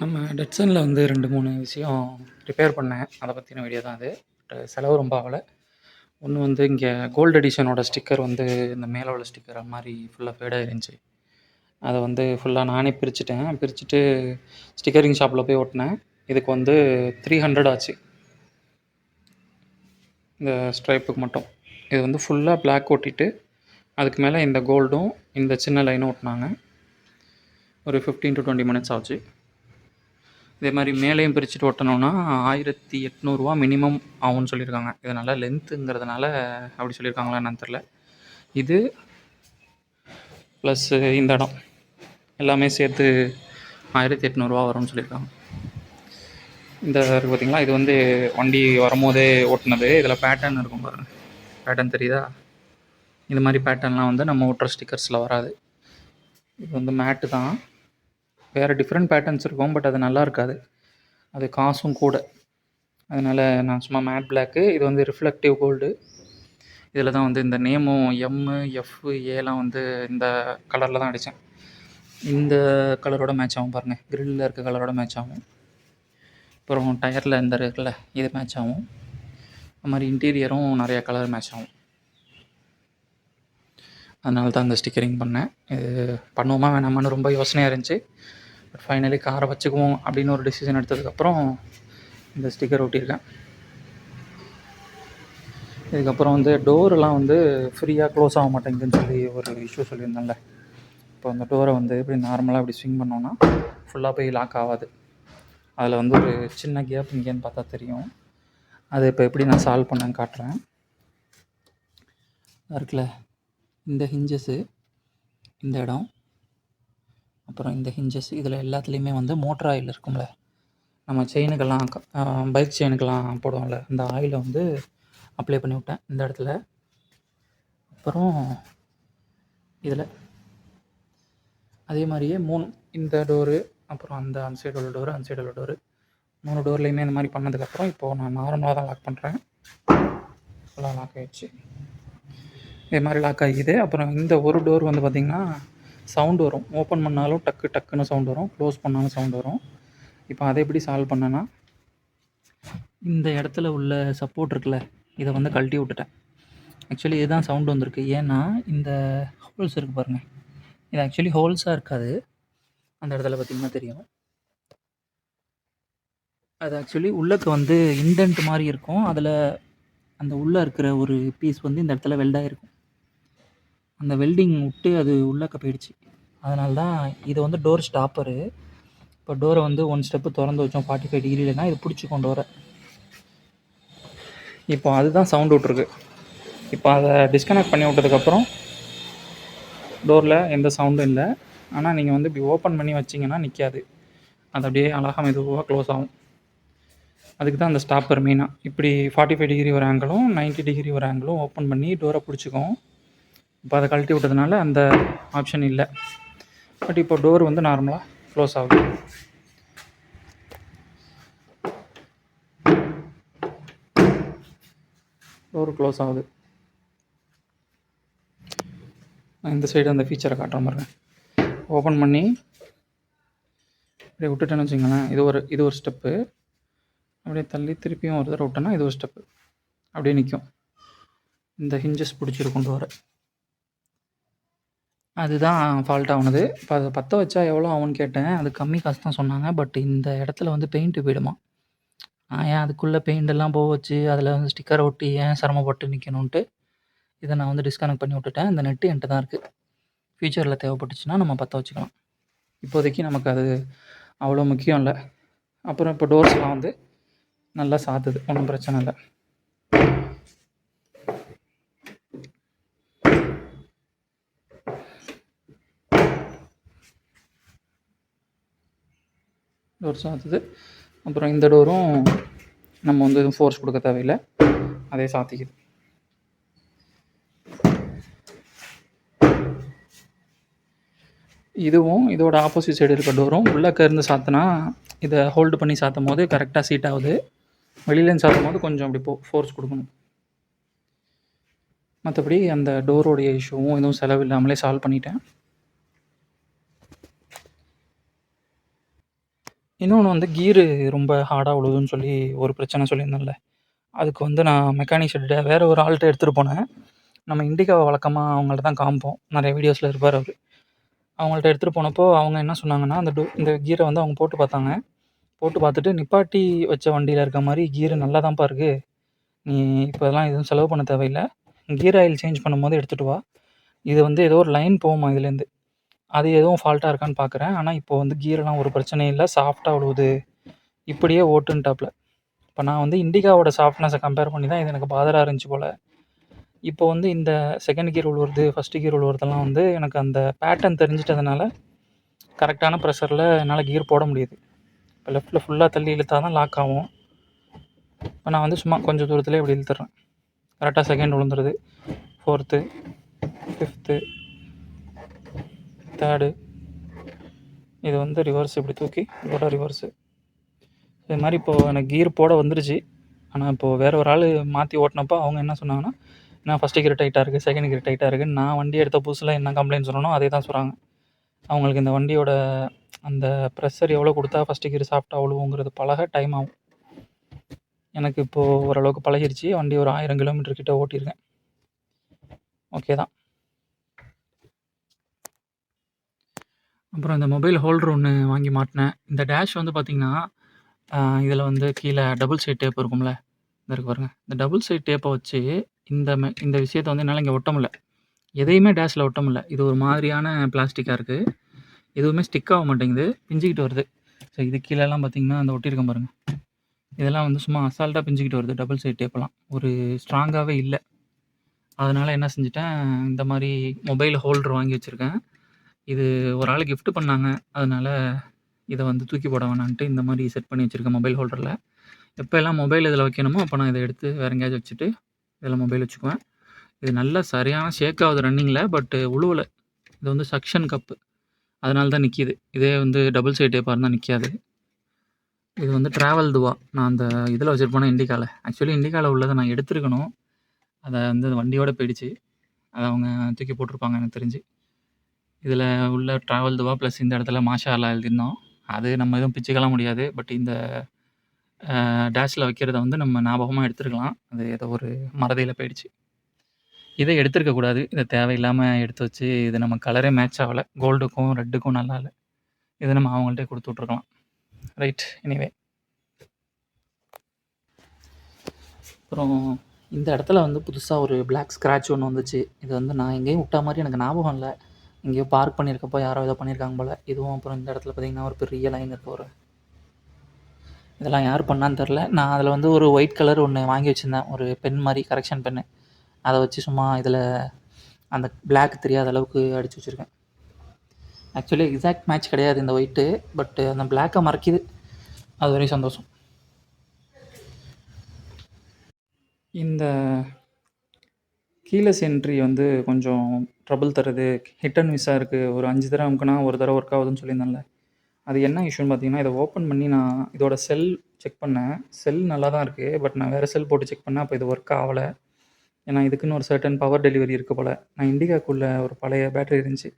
நம்ம டெட்சனில் வந்து ரெண்டு மூணு விஷயம் ரிப்பேர் பண்ணேன். அதை பற்றின வீடியோ தான் அது. பட் செலவு ரொம்ப ஆகலை. ஒன்று வந்து இங்கே கோல்டு எடிஷனோட ஸ்டிக்கர் வந்து இந்த மேலே உள்ள ஸ்டிக்கர் அது மாதிரி ஃபுல்லாக ஃபேடாக இருந்துச்சு அதை வந்து ஃபுல்லாக நானே பிரிச்சுட்டேன். பிரிச்சுட்டு ஸ்டிக்கரிங் ஷாப்பில் போய் ஒட்டினேன். இதுக்கு வந்து த்ரீ ஹண்ட்ரட் ஆச்சு. இந்த ஸ்ட்ரைப்புக்கு மட்டும். இது வந்து ஃபுல்லாக பிளாக் ஒட்டிட்டு அதுக்கு மேலே இந்த கோல்டும் இந்த சின்ன லைனும் ஒட்டினாங்க. ஒரு ஃபிஃப்டீன் டு டுவெண்ட்டி மினிட்ஸ் ஆச்சு. இதே மாதிரி மேலேயும் பிரிச்சுட்டு ஒட்டணும்னா ஆயிரத்தி எட்நூறுரூவா மினிமம் ஆகும்னு சொல்லியிருக்காங்க. இதனால் லென்த்துங்கிறதுனால அப்படி சொல்லியிருக்காங்களா என்னன்னு தெரில இது ப்ளஸ்ஸு இந்த இடம் எல்லாமே சேர்த்து ஆயிரத்தி எட்நூறுரூவா வரும்னு சொல்லியிருக்காங்க. இந்த இருக்குது இது வந்து வண்டி வரும்போதே ஓட்டுனது. இதில் பேட்டர்ன் இருக்கும் பாருங்கள் பேட்டர்ன் தெரியுதா? இது மாதிரி பேட்டர்ன்லாம் வந்து நம்ம ஓட்டுற ஸ்டிக்கர்ஸில் வராது. இது வந்து மேட்டு தான். வேறு டிஃப்ரெண்ட் பேட்டர்ன்ஸ் இருக்கும் பட் அது நல்லா இருக்காது. அது காசும் கூட. அதனால் நான் சும்மா மேட் பிளாக்கு இது வந்து ரிஃப்ளெக்டிவ் கோல்டு இதில் தான் வந்து இந்த நேமும் எம்மு எஃப்பு ஏலாம் வந்து இந்த கலரில் தான் அடித்தேன் இந்த கலரோட மேட்ச் ஆகும் பாருங்கள் க்ரில்லில் இருக்க கலரோட மேட்ச் ஆகும். அப்புறம் டயரில் இந்த இருக்குல்ல இது மேட்ச் ஆகும். அது மாதிரி இன்டீரியரும் நிறையா கலர் மேட்ச் ஆகும். அதனால தான் இந்த ஸ்டிக்கரிங் பண்ணேன். இது பண்ணுவோமா வேணாமான்னு ரொம்ப யோசனையாக இருந்துச்சு. பட் ஃபைனலி காரை வச்சுக்குவோம் அப்படின்னு ஒரு டிசிஷன் எடுத்ததுக்கப்புறம் இந்த ஸ்டிக்கர் ஒட்டியிருக்கேன். இதுக்கப்புறம் வந்து டோரெலாம் வந்து ஃப்ரீயாக க்ளோஸ் ஆக மாட்டேங்குதுன்னு சொல்லி ஒரு இஷ்யூ சொல்லியிருந்தேன்ல. இப்போ அந்த டோரை வந்து இப்படி நார்மலாக இப்படி ஸ்விங் பண்ணோன்னா ஃபுல்லாக போய் லாக் ஆகாது. அதில் வந்து ஒரு சின்ன கேப் இங்கேன்னு பார்த்தா தெரியும். அது இப்போ எப்படி நான் சால்வ் பண்ணேன்னு காட்டுறேன். இருக்குல்ல இந்த ஹிஞ்சஸ்ஸு இந்த இடம் அப்புறம் இந்த ஹிஞ்சஸ் இதில் எல்லாத்துலேயுமே வந்து மோட்டர் ஆயில் இருக்கும்ல. நம்ம செயினுக்கெல்லாம் பைக் செயினுக்கெல்லாம் போடுவோம்ல. அந்த ஆயிலை வந்து அப்ளை பண்ணி விட்டேன். இந்த இடத்துல. அப்புறம் இதில். அதே மாதிரியே மூணு இந்த டோரு அப்புறம் அந்த அந்த சைடு உள்ள டோரு அந்த சைடு உள்ள டோரு மூணு டோர்லேயுமே இந்த மாதிரி பண்ணதுக்கப்புறம் இப்போது நான் நார்மலாக தான் லாக் பண்ணுறேன் ஃபுல்லாக லாக் ஆகிடுச்சு இதே மாதிரி லாக் ஆகிக்குது. அப்புறம் இந்த ஒரு டோர் வந்து பார்த்திங்கன்னா சவுண்டு வரும். ஓப்பன் பண்ணாலும் டக்கு டக்குன்னு சவுண்ட் வரும். க்ளோஸ் பண்ணாலும் சவுண்ட் வரும். இப்போ அதை எப்படி சால்வ் பண்ணேன்னா இந்த இடத்துல உள்ள சப்போர்ட் இருக்குல்ல இதை வந்து கழட்டி விட்டுட்டேன். ஆக்சுவலி இதுதான் சவுண்ட் வந்திருக்கு. ஏன்னா இந்த ஹோல்ஸ் இருக்குது பாருங்கள் இது ஆக்சுவலி ஹோல்ஸாக இருக்காது. அந்த இடத்துல பார்த்திங்கன்னா தெரியும். அது ஆக்சுவலி உள்ளக்கு வந்து இண்டென்ட் மாதிரி இருக்கும். அதில் அந்த உள்ளே இருக்கிற ஒரு பீஸ் வந்து இந்த இடத்துல வெல்டாக இருக்கும் அந்த வெல்டிங் விட்டு அது உள்ளக்க போயிடுச்சு. அதனால தான் இது வந்து டோர் ஸ்டாப்பரு இப்போ டோரை வந்து ஒன் ஸ்டெப்பு திறந்து வச்சோம் ஃபார்ட்டி ஃபைவ் டிகிரிலனா இது பிடிச்சிக்கும் டோரை இப்போ அதுதான் சவுண்ட் விட்ருக்கு இப்போ அதை டிஸ்கனெக்ட் பண்ணி விட்டதுக்கப்புறம் டோரில் எந்த சவுண்டும் இல்லை. ஆனால் நீங்கள் வந்து இப்படி ஓப்பன் பண்ணி வச்சிங்கன்னா நிற்காது அது அப்படியே அழகாக மெதுவாக க்ளோஸ் ஆகும். அதுக்கு தான் அந்த ஸ்டாப்பர் மெயினாக இப்படி ஃபார்ட்டி ஃபைவ் டிகிரி ஒரு ஆங்கிளும் நைன்ட்டி டிகிரி ஒரு ஆங்கிளும் ஓப்பன் பண்ணி டோரை பிடிச்சிக்கும். இப்போ அதை கழட்டி விட்டதுனால அந்த ஆப்ஷன் இல்லை. பட் இப்போ டோர் வந்து நார்மலாக க்ளோஸ் ஆகுது. டோர் க்ளோஸ் ஆகுது. நான் இந்த சைடு அந்த ஃபீச்சரை காட்டுற மாதிரி ஓப்பன் பண்ணி அப்படியே விட்டுட்டேன்னு வச்சுங்களேன் இது ஒரு இது ஒரு ஸ்டெப்பு அப்படியே தள்ளி திருப்பியும் ஒரு தடவை விட்டேன்னா இது ஒரு ஸ்டெப்பு அப்படியே நிற்கும். இந்த ஹிஞ்சஸ் பிடிச்சிருக்கும் டோரை அதுதான் ஃபால்ட் ஆனது இப்போ அதை பற்ற வச்சா எவ்வளோ ஆகும்னு கேட்டேன். அது கம்மி காசு தான் சொன்னாங்க. பட் இந்த இடத்துல வந்து பெயிண்ட்டு போயிடுமா? நான் ஏன் அதுக்குள்ளே பெயிண்டெல்லாம் போக வச்சு அதில் வந்து ஸ்டிக்கர் ஒட்டி ஏன் சிரமப்பட்டு நிற்கணுன்ட்டு இதை நான் வந்து டிஸ்கனெக்ட் பண்ணி விட்டுட்டேன். இந்த நெட்டு என்கிட்ட தான் இருக்குது ஃப்யூச்சரில் தேவைப்பட்டுச்சுன்னா நம்ம பற்ற வச்சுக்கலாம். இப்போதைக்கு நமக்கு அது அவ்வளோ முக்கியம் இல்லை. அப்புறம் இப்போ டோர்ஸ்லாம் வந்து நல்லா சாத்துது. ஒன்றும் பிரச்சனை இல்லை. டோர் சாத்துது அப்புறம் இந்த டோரும் நம்ம வந்து எதுவும் ஃபோர்ஸ் கொடுக்க தேவையில்லை. அதே சாத்திக்குது. இதுவும் இதோட ஆப்போசிட் சைடு இருக்க டோரும் உள்ளக்க இருந்து சாத்தினா இதை ஹோல்டு பண்ணி சாத்தும் போது கரெக்டாக சீட் ஆகுது. வெளியிலேருந்து சாத்தும் போது கொஞ்சம் அப்படி போ ஃபோர்ஸ் கொடுக்கணும். மற்றபடி அந்த டோரோடைய இஷ்யூவும் எதுவும் செலவு இல்லாமலே சால்வ் பண்ணிட்டேன். இன்னொன்று வந்து கீரு ரொம்ப ஹார்டாக உழுதுன்னு சொல்லி ஒரு பிரச்சனை சொல்லியிருந்தேன்ல. அதுக்கு வந்து நான் மெக்கானிக் செட்டு வேறு ஒரு ஆள்கிட்ட எடுத்துகிட்டு போனேன். நம்ம இண்டிகாவை வழக்கமாக அவங்கள்ட்ட தான் காமிப்போம் நிறைய வீடியோஸில் இருப்பார் அவர். அவங்கள்ட்ட எடுத்துகிட்டு போனப்போ அவங்க என்ன சொன்னாங்கன்னா அந்த டூ இந்த கீரை வந்து அவங்க போட்டு பார்த்தாங்க. போட்டு பார்த்துட்டு நிப்பாட்டி வச்ச வண்டியில் இருக்க மாதிரி கீரு நல்லா தான்ப்பா இருக்குது நீ இப்போ இதெல்லாம் எதுவும் செலவு பண்ண தேவையில்லை. கீர் ஆயில் சேஞ்ச் பண்ணும்போது எடுத்துகிட்டு வா. இது வந்து ஏதோ ஒரு லைன் போகுமா இதுலேருந்து. அது எதுவும் ஃபால்ட்டாக இருக்கான்னு பார்க்குறேன் ஆனால் இப்போ வந்து கீரெல்லாம் ஒரு பிரச்சனையும் இல்லை. சாஃப்டாக விழுவுது இப்படியே ஓட்டுன்ட்டாப்ல. இப்போ நான் வந்து இண்டிகாவோட சாஃப்ட்னஸை கம்பேர் பண்ணி தான் இது எனக்கு பாதராக இருந்துச்சு போல். இப்போ வந்து இந்த செகண்ட் கீர் உழுவுறது ஃபஸ்ட்டு கீர் உழுவுறதெல்லாம் வந்து எனக்கு அந்த பேட்டர்ன் தெரிஞ்சிட்டதுனால கரெக்டான ப்ரெஷரில் என்னால் கீர் போட முடியுது. இப்போ லெஃப்ட்டில் ஃபுல்லாக தள்ளி இழுத்தா தான் லாக் ஆகும். இப்போ நான் வந்து சும்மா கொஞ்சம் தூரத்துலேயே இப்படி இழுத்துறேன். கரெக்டாக செகண்ட் விழுந்துருது ஃபோர்த்து ஃபிஃப்த்து தேர்டு இது வந்து ரிவர்ஸ் இப்படி தூக்கி இதோட ரிவர்ஸு இது மாதிரி இப்போது எனக்கு கீர் போட வந்துருச்சு. ஆனால் இப்போது வேறு ஒரு ஆள் மாற்றி ஓட்டினப்போ அவங்க என்ன சொன்னாங்கன்னா நான் ஃபஸ்ட்டு கீர் டைட்டாக இருக்குது செகண்ட் கீர் டைட்டாக இருக்குது நான் வண்டி எடுத்த புதுசில் என்ன கம்ப்ளைண்ட் சொன்னனோ அதே தான் சொல்கிறாங்க அவங்களுக்கு இந்த வண்டியோட அந்த ப்ரெஷர் எவ்வளோ கொடுத்தா ஃபஸ்ட்டு கீர் சாஃப்டாக அவ்வளோங்கிறது பழக டைம் ஆகும். எனக்கு இப்போது ஓரளவுக்கு பழகிருச்சு. வண்டி ஒரு ஆயிரம் கிலோமீட்டர் கிட்ட ஓட்டியிருக்கேன். ஓகே தான். அப்புறம் இந்த மொபைல் ஹோல்டர் ஒன்று வாங்கி மாட்டினேன். இந்த டேஷ் வந்து பார்த்திங்கன்னா இதில் வந்து கீழே டபுள் சைட் டேப் இருக்கும்ல? இந்த இருக்கு பாருங்கள் இந்த டபுள் சைட் டேப்பை வச்சு இந்த மெ இந்த விஷயத்தை வந்து என்னால் இங்கே ஒட்ட முடியல. எதையுமே டேஷில் ஒட்ட முடியல. இது ஒரு மாதிரியான பிளாஸ்டிக்காக இருக்குது எதுவுமே ஸ்டிக் ஆக மாட்டேங்குது. பிஞ்சிக்கிட்டு வருது. ஸோ இது கீழெல்லாம் பார்த்திங்கன்னா அந்த ஒட்டியிருக்கேன் பாருங்கள் இதெல்லாம் வந்து சும்மா அசால்ட்டாக பிஞ்சிக்கிட்டு வருது டபுள் சைட் டேப்பெல்லாம் ஒரு ஸ்ட்ராங்காகவே இல்லை. அதனால் என்ன செஞ்சுட்டேன் இந்த மாதிரி மொபைல் ஹோல்டர் வாங்கி வச்சுருக்கேன். இது ஒரு ஆள் கிஃப்ட் பண்ணாங்க. அதனால் இதை வந்து தூக்கி போட வேணான்ட்டு இந்த மாதிரி செட் பண்ணி வச்சுருக்கேன் மொபைல் ஹோல்டரில் எப்போ எல்லாம் மொபைல் இதில் வைக்கணுமோ அப்போ நான் இதை எடுத்து வேறு எங்கேயாச்சும் வச்சுட்டு இதில் மொபைல் வச்சுக்குவேன். இது நல்லா சரியான ஷேக் ஆகுது ரன்னிங்கில் பட்டு உழுவலை. இது வந்து சக்ஷன் கப்பு அதனால தான் நிற்கிது இதே வந்து டபுள் சைட் டேப்பாக இருந்தால் நிற்காது இது வந்து ட்ராவல் துவா. நான் அந்த இதில் வச்சுருப்பேன் இண்டிகாவில் ஆக்சுவலி இண்டிகாவில் உள்ளதை நான் எடுத்துருக்கணும். அதை வந்து வண்டியோட போயிடுச்சு. அதை அவங்க தூக்கி போட்டிருப்பாங்க எனக்கு தெரிஞ்சு. இதில் உள்ள ட்ராவல் துவா ப்ளஸ் இந்த இடத்துல மாஷா அல்லா எழுதியிருந்தோம். அது நம்ம எதுவும் பிச்சுக்கலாம் முடியாது. பட் இந்த டேஷில் வைக்கிறத வந்து நம்ம ஞாபகமாக எடுத்துருக்கலாம். அது ஏதோ ஒரு மறதியில் போயிடுச்சு. இதை எடுத்துருக்கக்கூடாது இதை தேவையில்லாமல் எடுத்து வச்சு இது நம்ம கலரே மேட்ச் ஆகலை. கோல்டுக்கும் ரெட்டுக்கும் நல்லா இல்லை. இதை நம்ம அவங்கள்ட்ட கொடுத்து விட்ருக்கலாம் ரைட் எனிவே அப்புறம் இந்த இடத்துல வந்து புதுசாக ஒரு பிளாக் ஸ்க்ராட்ச் ஒன்று வந்துச்சு. இது வந்து நான் எங்கேயும் விட்டா மாதிரி எனக்கு ஞாபகம் இல்லை. எங்கேயோ பார்க் பண்ணியிருக்கப்போ யாரோ ஏதோ பண்ணியிருக்காங்க போல். இதுவும் அப்புறம் இந்த இடத்துல பார்த்திங்கன்னா ஒரு பெரிய லைன் இருக்க ஒரு இதெல்லாம் யார் பண்ணான்னு தெரில நான் அதில் வந்து ஒரு ஒயிட் கலர் ஒன்று வாங்கி வச்சுருந்தேன். ஒரு பென் மாதிரி கரெக்ஷன் பென்னு அதை வச்சு சும்மா இதில் அந்த பிளாக் தெரியாத அளவுக்கு அடித்து வச்சுருக்கேன். ஆக்சுவலி எக்ஸாக்ட் மேட்ச் கிடையாது இந்த ஒயிட்டு பட்டு அந்த பிளாக்கை மறைக்கிது. அது வரையும் சந்தோஷம். இந்த கீழே என்ட்ரி வந்து கொஞ்சம் ட்ரபிள் தருது ஹிட் அண்ட் மிஸ்ஸாக இருக்குது ஒரு அஞ்சு தடவை அமுக்குனா ஒரு தடவை ஒர்க் ஆகுதுன்னு சொல்லியிருந்தேன்ல. அது என்ன இஷ்யூன்னு பார்த்தீங்கன்னா இதை ஓப்பன் பண்ணி நான் இதோட செல் செக் பண்ணேன். செல் நல்லா தான் இருக்குது பட் நான் வேறு செல் போட்டு செக் பண்ணேன். அப்போ இது ஒர்க் ஆகலை. ஏன்னா இதுக்குன்னு ஒரு சர்டன் பவர் டெலிவரி இருக்குது போல். நான் இண்டிகாக்குள்ளே ஒரு பழைய பேட்டரி இருந்துச்சு.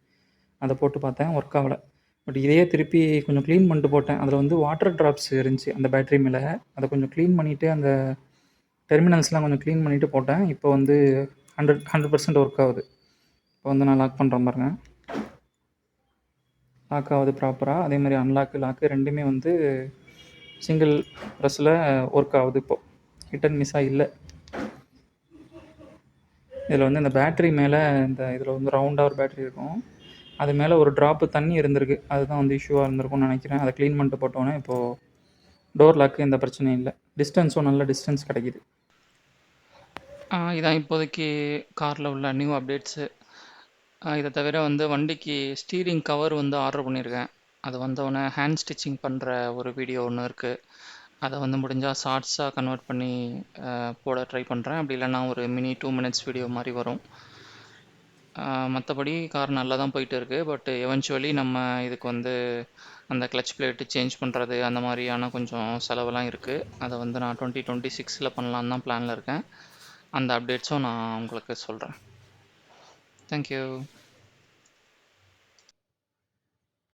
அதை போட்டு பார்த்தேன் ஒர்க் ஆகலை. பட் இதையே திருப்பி கொஞ்சம் க்ளீன் பண்ணிட்டு போட்டேன். அதில் வந்து வாட்டர் ட்ராப்ஸ் இருந்துச்சு அந்த பேட்டரி மேலே. அதை கொஞ்சம் க்ளீன் பண்ணிவிட்டு அந்த டெர்மினல்ஸ்லாம் கொஞ்சம் க்ளீன் பண்ணிவிட்டு போட்டேன். இப்போ வந்து ஹண்ட்ரட் ஹண்ட்ரட் பர்சன்ட் ஒர்க் ஆகுது. இப்போ வந்து நான் லாக் பண்ணுறேன் பாருங்க. லாக் ஆகுது ப்ராப்பராக அதே மாதிரி அன்லாக்கு லாக்கு ரெண்டுமே வந்து சிங்கிள் ப்ரெஸ்ஸில் ஒர்க் ஆகுது இப்போது ஹிட் அண்ட் மிஸ்ஸாக இல்லை. இதில் வந்து இந்த பேட்ரி மேலே இந்த இதில் வந்து ரவுண்டாக ஒரு பேட்ரி இருக்கும். அது மேலே ஒரு ட்ராப்பு தண்ணி இருந்திருக்கு. அதுதான் வந்து இஷ்யூவாக இருந்திருக்கும்னு நினைக்கிறேன். அதை க்ளீன் பண்ணிட்டு போட்டோன்னே இப்போது டோர் லாக்கு எந்த பிரச்சனையும் இல்லை. டிஸ்டன்ஸும் நல்ல டிஸ்டன்ஸ் கிடைக்கிது. இதான் இப்போதைக்கு காரில் உள்ள நியூ அப்டேட்ஸு இதை தவிர வந்து வண்டிக்கு ஸ்டீரிங் கவர் வந்து ஆர்டர் பண்ணியிருக்கேன். அது வந்தவொடனே ஹேண்ட் ஸ்டிச்சிங் பண்ணுற ஒரு வீடியோ ஒன்று இருக்குது அதை வந்து முடிஞ்சால் ஷார்ட்ஸாக கன்வெர்ட் பண்ணி போட ட்ரை பண்ணுறேன் அப்படி இல்லைன்னா ஒரு மினி டூ மினிட்ஸ் வீடியோ மாதிரி வரும். மற்றபடி கார் நல்லா தான் போயிட்டு இருக்குது பட் எவென்ச்சுவலி நம்ம இதுக்கு வந்து அந்த கிளச் பிளேட்டு சேஞ்ச் பண்ணுறது அந்த மாதிரியான கொஞ்சம் செலவெல்லாம் இருக்குது அதை வந்து நான் டுவெண்ட்டி டுவெண்ட்டி சிக்ஸில் பண்ணலான்னு தான் பிளானில் இருக்கேன். அந்த அப்டேட்ஸும் நான் உங்களுக்கு சொல்கிறேன் Thank you.